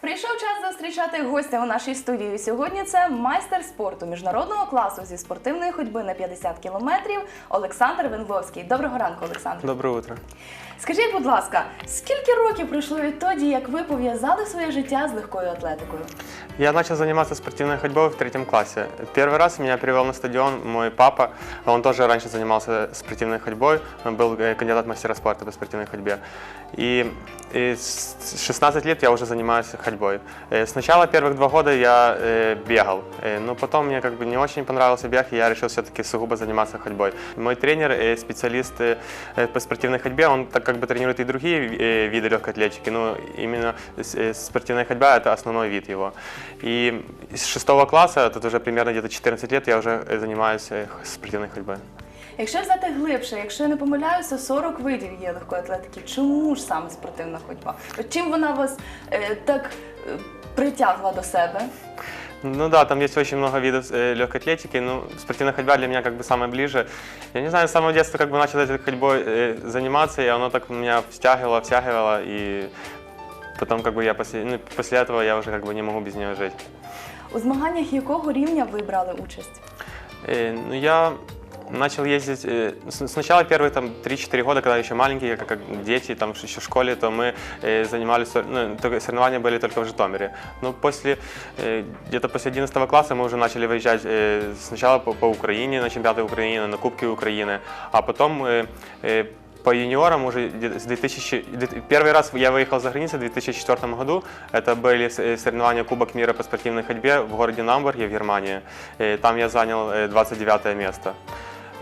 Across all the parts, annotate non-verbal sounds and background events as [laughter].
Прийшов час зустрічати гостя у нашій студії. Сьогодні це майстер спорту міжнародного класу зі спортивної ходьби на 50 кілометрів Олександр Венгловський. Доброго ранку, Олександр. Доброе утро. Скажіть, будь ласка, скільки років пройшло відтоді, як ви пов'язали своє життя з легкою атлетикою? Я начал заниматься спортивной ходьбой в третьем классе. Первый раз меня привел на стадион мой папа. Он тоже раньше занимался спортивной ходьбой. Он был э, кандидат в мастера спорта по спортивной ходьбе. И, и с 16 лет я уже занимаюсь ходьбой. Э, Сначала первых два года я э, бегал, э, но потом мне как бы не очень понравился бег, и я решил все-таки сугубо заниматься ходьбой. Мой тренер, э, специалист э, э, по спортивной ходьбе, он так как бы тренирует и другие э, виды легкой атлетики, но именно с- э, спортивная ходьба это основной вид его. И с шестого класса, тут уже примерно где-то 14 лет, я уже э, занимаюсь э, спортивной ходьбой. Якщо взяти глибше, якщо я не помиляюся, 40 видів є легкої атлетики. Чому ж саме спортивна ходьба? От чим вона вас е, так е, притягла до себе? Ну да, там есть очень много видов э, легкой атлетики, но спортивная ходьба для меня как бы самая ближе. Я не знаю, с самого детства как бы начал этой ходьбой э, заниматься, и оно так меня втягивало, втягивало, и потом как бы я после, ну, после этого я уже как бы не могу без нее жить. У змаганнях якого рівня ви брали участь? Э, ну, я начал ездить э, с- сначала первые там 3-4 года, когда еще маленькие, как, как дети, там еще в школе, то мы э, занимались, сор- ну, только соревнования были только в Житомире. Но после, э, где-то после 11 класса мы уже начали выезжать э, сначала по, по Украине, на чемпионаты Украины, на Кубки Украины, а потом э, э, по юниорам уже где-то с 2000... две- Первый раз я выехал за границу в 2004 году. Это были с- э, соревнования Кубок мира по спортивной ходьбе в городе Намбурге в Германии. Э, Там я занял э, 29 место.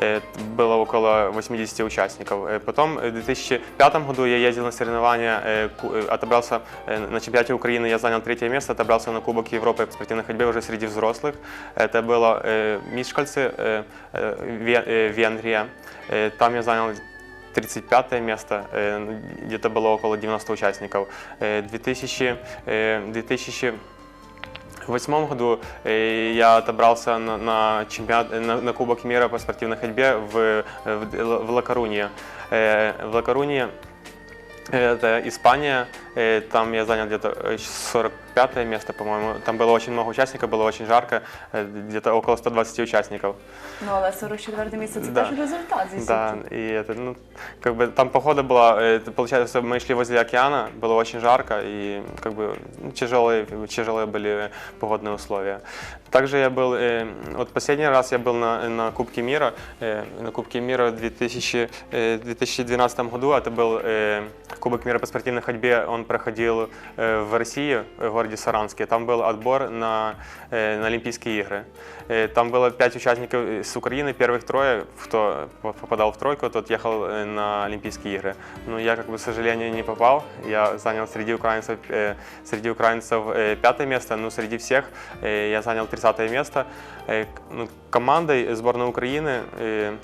Э, Было около 80 участников. Э, Потом э, в 2005 году я ездил на соревнования, э, ку- э, отобрался э, на чемпионате Украины, я занял третье место, отобрался на Кубок Европы по спортивной ходьбе уже среди взрослых. Это было э, Мишкальцы, э, э, Ве- э, Венгрия. Э, Там я занял 35 место, э, ну, где-то было около 90 участников. Э, 2000, э, 2000 в восьмом году э, я отобрался на, на чемпионат, э, на, на Кубок мира по спортивной ходьбе в, в, в Ла-Корунье. Э, В Ла-Корунье э, это Испания, э, там я занял где-то э, 45 место, по-моему. Там было очень много участников, было очень жарко, э, где-то около 120 участников. Ну але 44 місце це Да. теж результат зі Да, суті. и это, ну, как бы там погода была, э, это, получается, мы шли возле океана, было очень жарко и как бы ну, тяжелые, тяжелые были погодные условия. Также я был, э, вот последний раз я был на, на Кубке мира, э, на Кубке мира в 2000, э, 2012 году, это был э, Кубок мира по спортивной ходьбе, он проходил э, в России, в городе Саранске, там был отбор на, э, на Олимпийские игры. Э, Там было пять участников э, с Украины, первых трое, кто по- попадал в тройку, тот ехал э, на Олимпийские игры. Но я, как бы, к сожалению, не попал. Я занял среди украинцев, э, среди украинцев э, пятое место, но среди всех э, я занял 30 место. Э, к- ну, Командой сборной Украины э,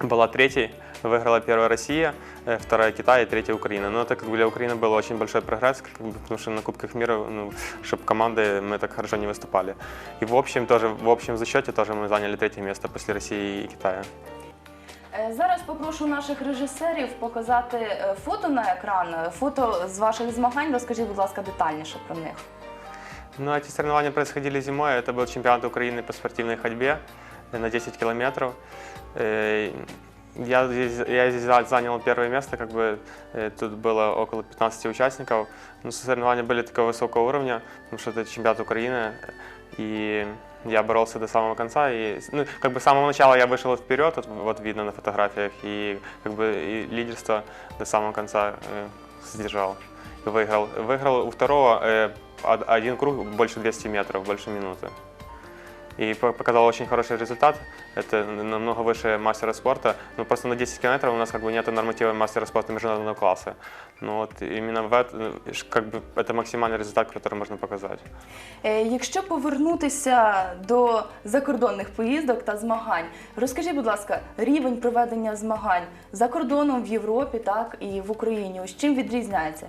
была третьей. Выиграла первая Россия, э, вторая Китай и третья Украина. Но это как бы для Украины был очень большой прогресс, как бы, потому что на Кубках мира, ну, чтобы команды мы так хорошо не выступали. И в общем тоже, в общем зачете тоже мы заняли третье место после России и Китая. Е, Зараз попрошу наших режисерів показати е, фото на екран, е, фото з ваших змагань. Розкажіть, будь ласка, детальніше про них. Ну, эти соревнования происходили зимой. Это был чемпионат Украины по спортивной ходьбе э, на 10 километров. Я здесь, я здесь за- занял первое место, как бы э, тут было около 15 участников. Но соревнования были такого высокого уровня, потому что это чемпионат Украины. И я боролся до самого конца. И, ну, как бы с самого начала я вышел вперед, вот, вот видно на фотографиях, и как бы и лидерство до самого конца э, сдержал. Выиграл. Выиграл у второго э, од- один круг больше 200 метров, больше минуты. И по- показал очень хороший результат. Это намного выше мастера спорта. Но просто на 10 километров у нас как бы нет норматива мастера спорта международного класса. Но вот именно в это, как бы, это максимальный результат, который можно показать. Е, Якщо повернутися до закордонних поїздок та змагань, розкажіть, будь ласка, рівень проведення змагань за кордоном в Європі, так і в Україні. З чим відрізняється?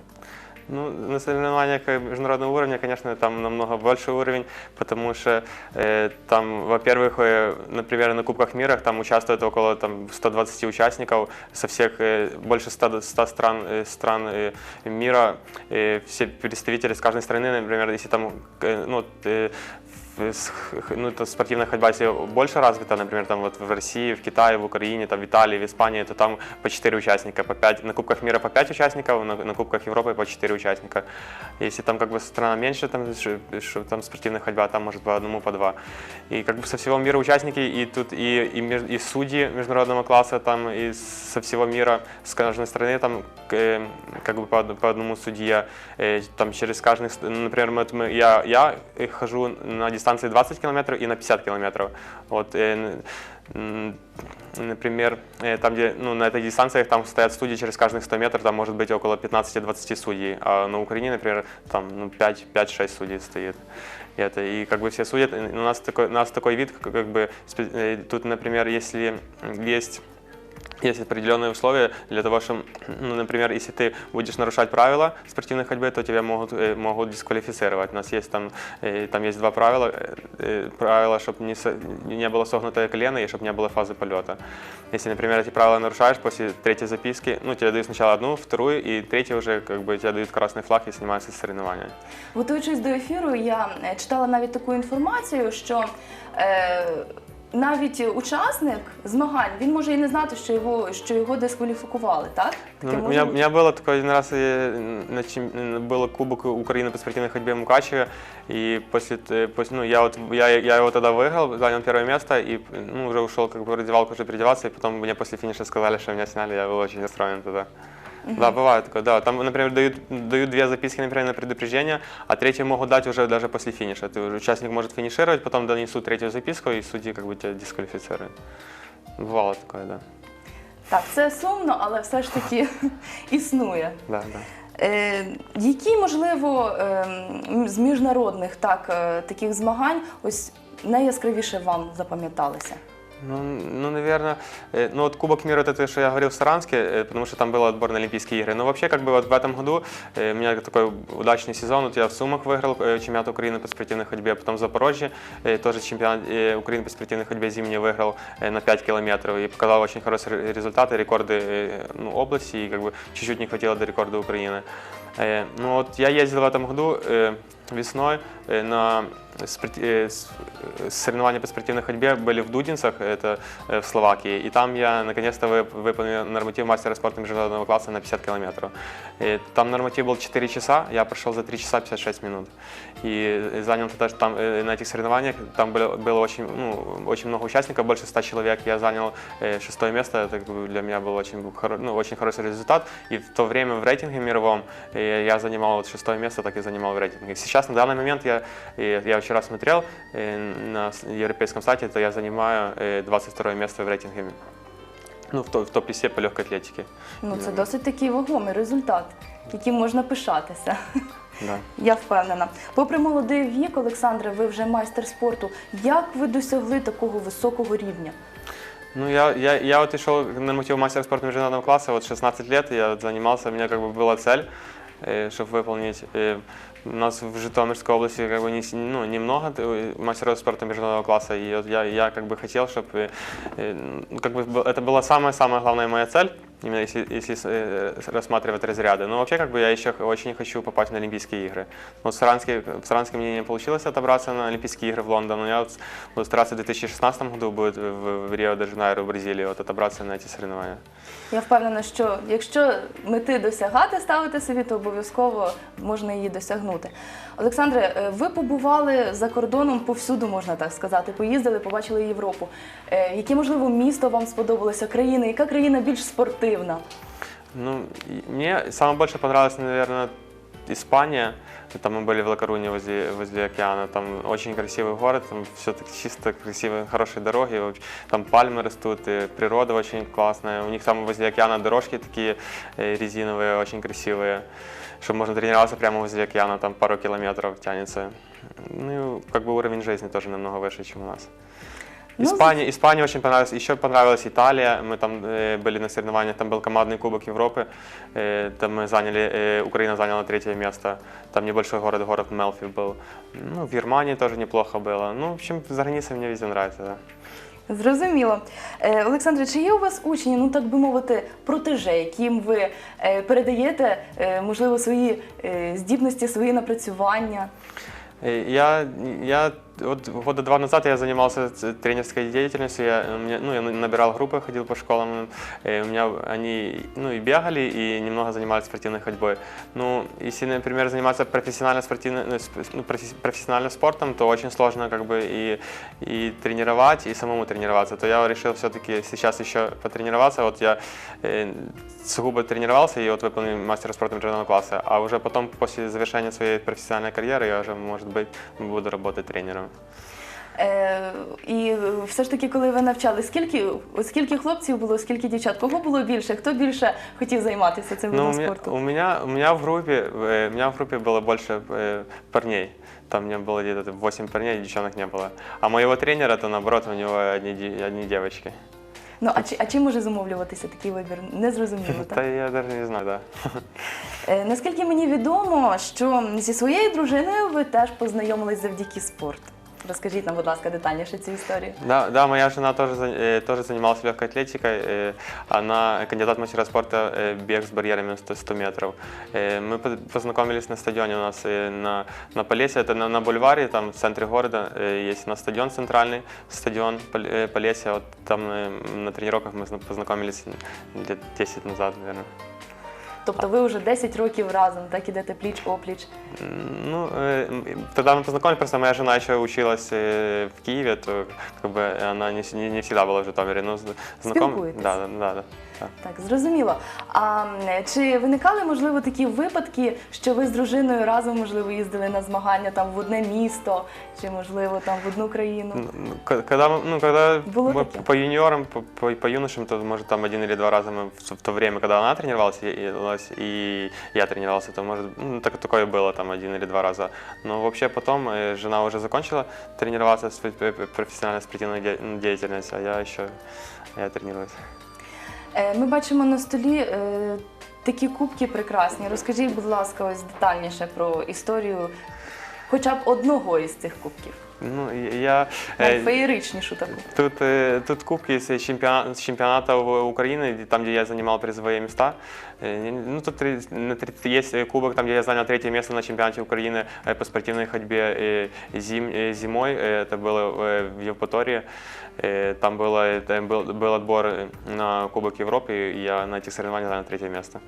Ну, на соревнованиях э, международного уровня, конечно, там намного больше уровень, потому что э, там, во-первых, э, например, на Кубках мира там участвует около там, 120 участников со всех э, больше 100, 100 стран, э, стран э, мира, э, все представители с каждой страны, например, если там, э, ну, э, в- с- х- ну, это спортивная ходьба, если больше развита, например, там вот в России, в Китае, в Украине, там в Италии, в Испании, то там по 4 участника, по 5, на Кубках мира по 5 участников, на, на Кубках Европы по 4 участника. Если там как бы страна меньше, там, ш- там спортивная ходьба, там может по одному, по два. И как бы со всего мира участники, и тут и, и, меж- и судьи международного класса, там, и со всего мира, с каждой страны, там, э, как бы по, по одному судье, э, там через каждый, например, мы, я, я э, хожу на дистанции 20 километров и на 50 километров. Вот, э, например, э, там, где, ну, на этих дистанциях там стоят судьи через каждых 100 метров, там может быть около 15-20 судей, а на Украине, например, там ну, 5 5-6 судей стоит. И, это, и как бы все судят, у нас такой, у нас такой вид, как, как бы, э, тут, например, если есть есть определенные условия для того, чтобы, ну, например, если ты будешь нарушать правила спортивной ходьбы, то тебя могут, э, могут дисквалифицировать. У нас есть там, э, там есть два правила. э, э, Правила, чтобы не, со- не было согнутое колено и чтобы не было фазы полета. Если, например, эти правила нарушаешь после третьей записки, ну, тебе дают сначала одну, вторую, и третью уже как бы тебе дают красный флаг и снимаются с соревнования. Готуючись до ефіру, я е, читала навіть таку інформацію, що е, навіть учасник змагань він може і не знати, що його, що його дискваліфікували, так? Ну, Таке у, може меня, у бути? меня было такое один раз, э, на чем- было Кубок Украины по спортивной ходьбе в Мукачеве, и после, т- после ну, я, вот, я, я его тогда выиграл, занял первое место, и ну, уже ушел как бы в раздевалку уже переодеваться, и потом мне после финиша сказали, что меня сняли, я был очень расстроен тогда. Да, бывает такое, да. Там, например, дают, дают две записки, например, на предупреждение, а третью могут дать уже даже после финиша. Ты, уже- участник может финишировать, потом донесут третью записку, и судьи как бы тебя дисквалифицируют. Бывало такое, да. Так, це сумно, але все ж таки [laughs] існує. Да, да. Е, які, можливо, ем, з міжнародних так, е, таких змагань ось найяскравіше вам запам'яталися? Ну, ну, наверное, э, ну вот Кубок мира, это то, что я говорил в Саранске, э, потому что там был отбор на Олимпийские игры. Но вообще, как бы вот в этом году э, у меня такой удачный сезон. Вот я в Сумах выиграл э, чемпионат Украины по спортивной ходьбе, потом в Запорожье э, тоже чемпионат э, Украины по спортивной ходьбе зимний выиграл э, на 5 километров и показал очень хорошие ре- результаты, рекорды э, ну, области, и как бы чуть-чуть не хватило до рекорда Украины. Э, Ну вот я ездил в этом году э, весной э, на спорт- э, с- э, соревнования по спортивной ходьбе были в Дудинцах, это э, в Словакии, и там я наконец-то вы- выполнил норматив мастера спорта международного класса на 50 километров. И там норматив был 4 часа, я прошел за 3 часа 56 минут. И занял тогда там э, на этих соревнованиях, там было, было очень, ну, очень много участников, больше 100 человек, я занял э, шестое место, это для меня был очень, ну, очень хороший результат. И в то время в рейтинге мировом э, я занимал шестое место, так и занимал в рейтинге. Сейчас на данный момент я, э, я вчера смотрел э, на с- европейском сайте, то я занимаю э, 22 место в рейтинге, ну, в, топ- в топ-10 по легкой атлетике. Ну, це Да. досить такий вагомий результат, яким можна пишатися. Да. [laughs] Я впевнена. Попри молодий вік, Олександре, ви вже майстер спорту. Як ви досягли такого високого рівня? Ну, я, я, я вот и шел на норматив мастера спорта международного класса, вот 16 лет я вот занимался, у меня как бы была цель, чтобы выполнить. Э, у нас в Житомирской области как бы не, с- ну, немного э, мастеров спорта международного класса, и вот я, я как бы хотел, чтобы как бы б- это была самая-самая главная моя цель, именно если, если с- э, рассматривать разряды. Но вообще как бы я еще х- очень хочу попасть на Олимпийские игры. Вот в Саранске, в Саранске мне не получилось отобраться на Олимпийские игры в Лондон, но я вот с- буду стараться в 2016 году будет в, в Рио-де-Жанейро, в Бразилии, вот отобраться на эти соревнования. Я впевнена, що якщо мети досягати ставити собі, то обов'язково можна її досягнути. Олександре, е, ви побували за кордоном повсюду, можна так сказати. Поїздили, побачили Європу. Е, Яке можливо місто вам сподобалося? Країна? Яка країна більш спортивна? Ну, и мне самое больше понравилось, наверное, Испания. Там мы были в Лакаруне возле, возле океана. Там очень красивый город, там все так чисто, красивые, хорошие дороги. вообще. Там пальмы растут, и природа очень классная. У них там возле океана дорожки такие э, резиновые, очень красивые. Чтобы можно тренироваться прямо возле океана, там пару километров тянется. Ну и как бы уровень жизни тоже намного выше, чем у нас. Ну, Испания, Испания очень понравилась. Еще понравилась Италия. Мы там э, были на соревнованиях, там был командный кубок Европы. Э, там мы заняли, э, Украина заняла третье место. Там небольшой город, город Мелфи был. Ну, в Германии тоже неплохо было. Ну, в общем, за границей мне везде нравится, да. Зрозуміло. Е, Олександре, чи є у вас учні, ну так би мовити, протеже, яким ви е, передаєте, е, можливо, свої здібності, свої напрацювання? Я, я вот года два назад я занимался тренерской деятельностью. Я, у меня, ну, я на- набирал группы, ходил по школам. э, У меня они ну, и бегали, и немного занимались спортивной ходьбой. Ну, если, например, заниматься профессионально, спортивно, ну, профессиональным спортом, то очень сложно как бы и, и тренировать, и самому тренироваться. То я решил все-таки сейчас еще потренироваться. Вот я э, сугубо тренировался и вот выполнил мастера спорта международного класса. А уже потом, после завершения своей профессиональной карьеры, я уже, может быть, буду работать тренером. Е, і все ж таки, коли ви навчали, скільки, от скільки хлопців було, скільки дівчат? Кого було більше? Хто більше хотів займатися цим Ну, видом у меня, спорту? у меня, у меня в группе, э, у меня в группе было больше э, парней. Там у меня было где-то 8 парней, девчонок не было. А моего тренера, то наоборот, у него одни, де- одни девочки. Ну а чи а чим може зумовлюватися такий вибір? Не зрозуміло, Да так? я даже не знаю, да. Е, Наскільки мені відомо, що зі своєю дружиною ви теж познайомились завдяки спорту. Розкажіть нам, будь ласка, детальніше цю історію. Да, да, моя жена тоже, за- э, тоже занималась легкой атлетикой. э, она кандидат в мастера спорта э, бег с барьерами 100, 100 метров. Э, мы по- познакомились на стадионе у нас э, на, на Полесье, это на, на бульваре, там в центре города э, есть у нас стадион центральный, стадион Пол- э, Полесье. Вот там э, на тренировках мы зна- познакомились лет 10 назад, наверное. Тобто ви вже 10 років разом, так ідете пліч опліч. Ну, э, м, тогда мы познакомились, просто моя жена еще училась э, в Киеве, то как бы она не, с- не, не всегда была в Житомире, но з- знаком... Спілкуєтесь? Да, да, да, да. да. Так, зрозуміло. А м, чи виникали, можливо, такі випадки, що ви з дружиною разом, можливо, їздили на змагання там в одне місто, чи можливо там в одну країну? Ну, к- Когда, мы- ну, когда Было мы такие? по юниорам, по, по, по юношам, то, может, там один или два раза мы в, в то время, когда она тренировалась, и, и- и я тренировался, то, может, ну, так, такое было там один или два раза. Но вообще потом э, жена уже закончила тренироваться, сп- п- п- профессиональная спортивная де- ну, деятельность, а я еще я тренируюсь. Е, Ми бачимо на столі такі кубки прекрасні. Розкажіть, будь ласка, ось детальніше про історію хоча б одного із цих кубків. Ну, и я... э, Найфеєричнішу таку. Тут, э, тут кубки с чемпиона- с чемпионата в- Украины, где- там, где я занимал призовые места. Э, не- Ну, тут три- на три- есть э, кубок, там, где я занял третье место на чемпионате Украины э, по спортивной ходьбе э, зим, э, зимой. Э, Это было э, в Евпатории. Э, Там было, там был, был отбор э, на Кубок Европы, и я на этих соревнованиях занял третье место.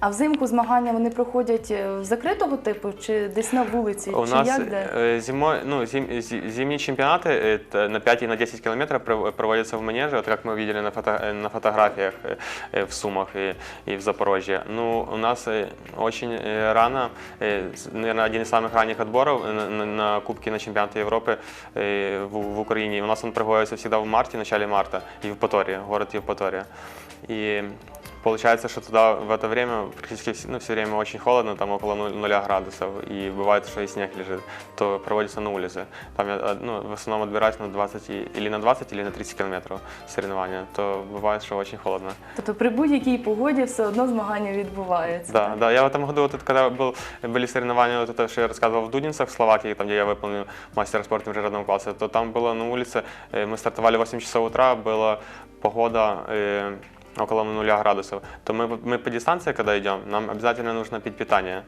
А взимку змагання вони проходять е, закритого типу чи десь на вулиці? У чи нас як де? э, зимой, ну, зим, зи- зимние чемпионаты это на 5 и на 10 километров пров- проводятся в манеже, вот как мы видели на, фото, э, на фотографиях э, э, в Сумах и, и в Запорожье. Ну, у нас э, очень э, рано, наверное, один из самых ранних отборов на, на, на Кубки на чемпионаты Европы э, в, в Украине. У нас он проводится всегда в марте, в начале марта, Евпатория, город Евпатория. И Получается, что туда в это время практически вс- ну, все время очень холодно, там около нуль- нуля градусов, и бывает, что и снег лежит, то проводится на улице. Там я э, ну, в основном отбираюсь на 20 и- или на 20, или на 30 километров соревнования, то бывает, что очень холодно. Тобто при будь-якій погоді все одно змагання відбуваються. Да, так? да. Я в этом году, вот это, когда был, были соревнования, вот это, что я рассказывал в Дудинцах, в Словакии, там, где я выполнил мастера спорта международного класса, то там было на улице, э, мы стартовали в 8 часов утра, была погода э, около нуля градусов, то мы, мы по дистанции, когда идем, нам обязательно нужно пить питание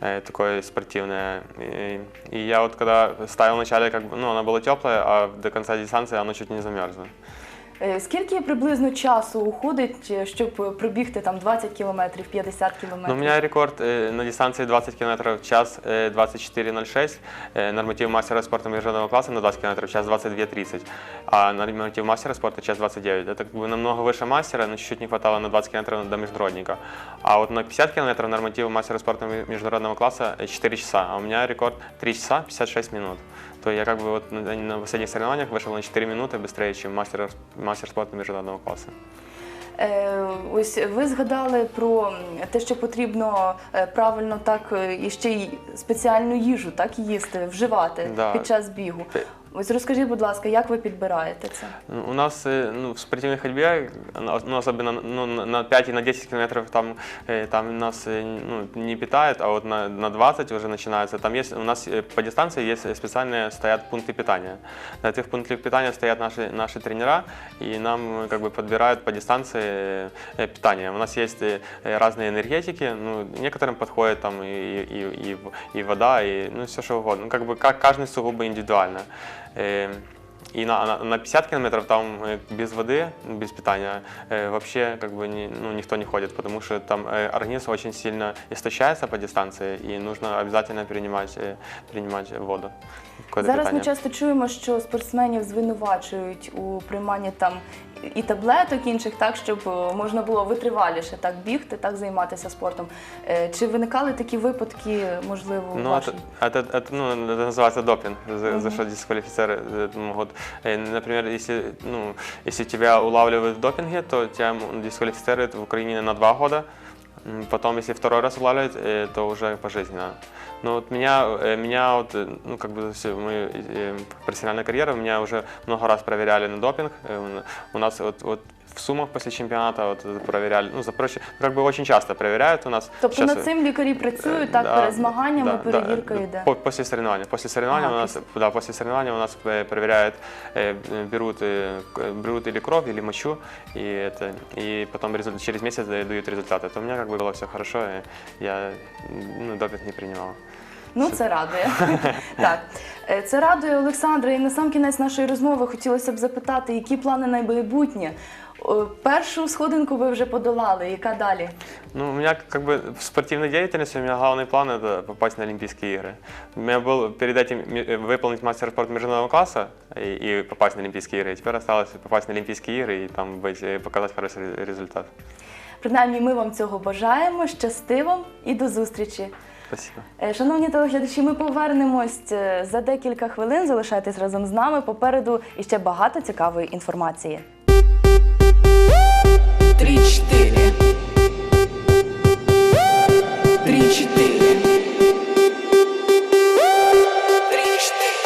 э, такое спортивное. И, и я вот когда ставил вначале, как бы, ну, она была теплая, а до конца дистанции оно чуть не замерзло. Е, Скільки приблизно часу уходить, е, щоб пробігти там 20 кілометрів, 50 кілометрів? Ну, у меня рекорд э, на дистанции 20 км в час э, 24.06. Э, норматив мастера спорта международного класса на 20 км в час 22.30. А норматив мастера спорта час 29. Это как бы намного выше мастера, но чуть-чуть не хватало на 20 км до международника. А вот на 50 км норматив мастера спорта ме- международного класса э, 4 часа. А у меня рекорд 3 часа 56 минут. То я как бы вот на, на последних соревнованиях вышел на 4 минуты быстрее, чем мастер, мастер спорта международного класса. Е, Ось ви згадали про м, те, що потрібно е, правильно так е, і ще й спеціальну їжу так їсти, вживати Да. під час бігу. Е. Ось розкажіть, будь ласка, як ви підбираєте це? Ну, У нас э, ну, в спортивной ходьбе, ну, ну, особенно ну, на- на 5 и на 10 километров там, э, там нас э, ну, не питают, а вот на, на 20 уже начинается. Там есть, у нас э, по дистанции есть специальные стоят пункты питания. На этих пунктах питания стоят наши, наши тренера, и нам э, как бы подбирают по дистанции э, питание. У нас есть э, э, разные энергетики, ну, некоторым подходит там и, и, и, и вода, и ну, все что угодно. Ну, как бы как, каждый сугубо индивидуально. Э, и на, на, на 50 километров там э, без воды, без питания э, вообще как бы ни- ну, никто не ходит, потому что там э, организм очень сильно истощается по дистанции, и нужно обязательно принимать, э, принимать воду. какое-то Зараз ми питание. часто чуємо, що спортсменів звинувачують у прийманні там і таблеток інших, так щоб е, можна було витриваліше так бігти, так займатися спортом. Е, Чи виникали такі випадки, можливо, у Ну, вашій? это, это, это, ну, это называется допинг, за, за что дисквалифицировать э, могут. Э, Например, если, ну, если тебя улавливают в допинге, то тебя дисквалифицируют в Украине на два года. Потом, если второй раз улавливают, э, то уже пожизненно. Но вот меня, э, меня вот, э, ну, как бы всю мою э, профессиональную карьеру, меня уже много раз проверяли на допинг. Э, У нас вот, вот в Сумах после чемпионата вот э, проверяли, ну, Запорожье, как бы очень часто проверяют у нас. Тобто Щас, над цим лікарі працюють, Э, так, да, перед змаганнями да, перевірка да, йде. по- После соревнования. После соревнования Ага, у нас, да, после соревнования у нас э, проверяют, э, берут, э, к- берут или кровь, или мочу, и это, и потом результ- через месяц да- дают результаты. То у меня как бы было все хорошо, и я м, ну, допинг не принимал. Ну, це радує. [laughs] так. Е, Це радує Олександра. І на сам кінець нашої розмови хотілося б запитати, які плани на майбутнє? О, Першу сходинку ви вже подолали. Яка далі? Ну, у меня как бы в спортивной деятельности у меня главный план это попасть на Олимпийские игры. У меня был перед этим ми- э, выполнить мастер спорта международного класса и, и попасть на Олимпийские игры. Теперь осталось попасть на Олимпийские игры и там быть, э, показать хороший ре- результат. Принаймні, ми вам цього бажаємо. Щасти вам і до зустрічі. Спасибо. Е, Шановні телеглядачі, ми повернемось е, за декілька хвилин. Залишайтесь разом з нами. Попереду іще багато цікавої інформації. Три-четыре. Три-четыре. Три-четыре.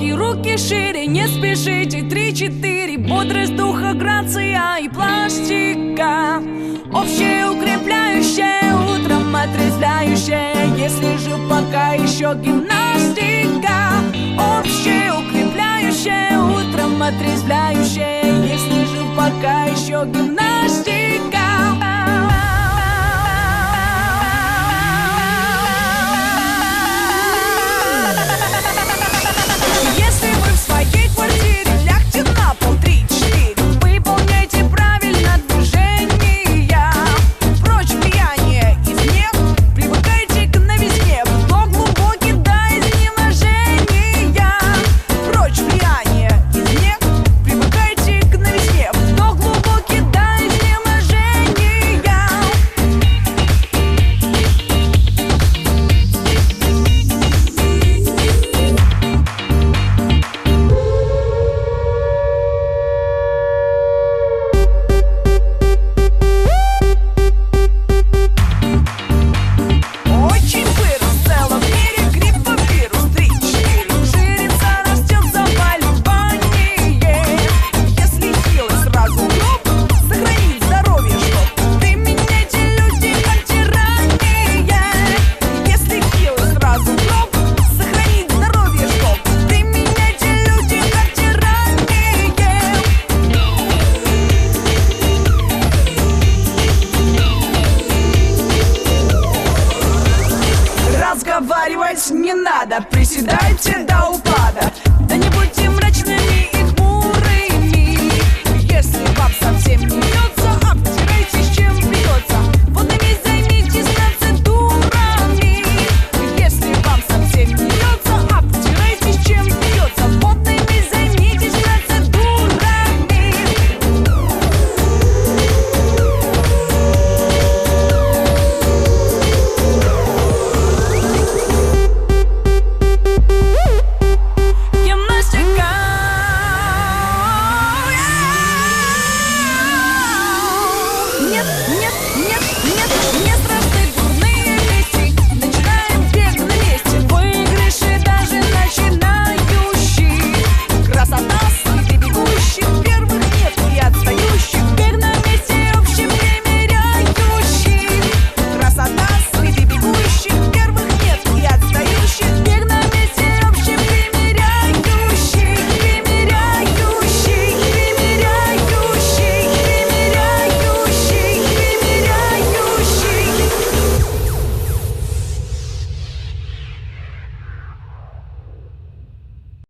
Глубокий, руки шире, не спешите. Три-четыре, бодрость духа, грация и пластика. Общее укрепляющее, утром отрезвляющее Если жив пока еще гимнастика. Общее укрепляющее, утром отрезвляющее Если жив пока еще гимнастика にゃっ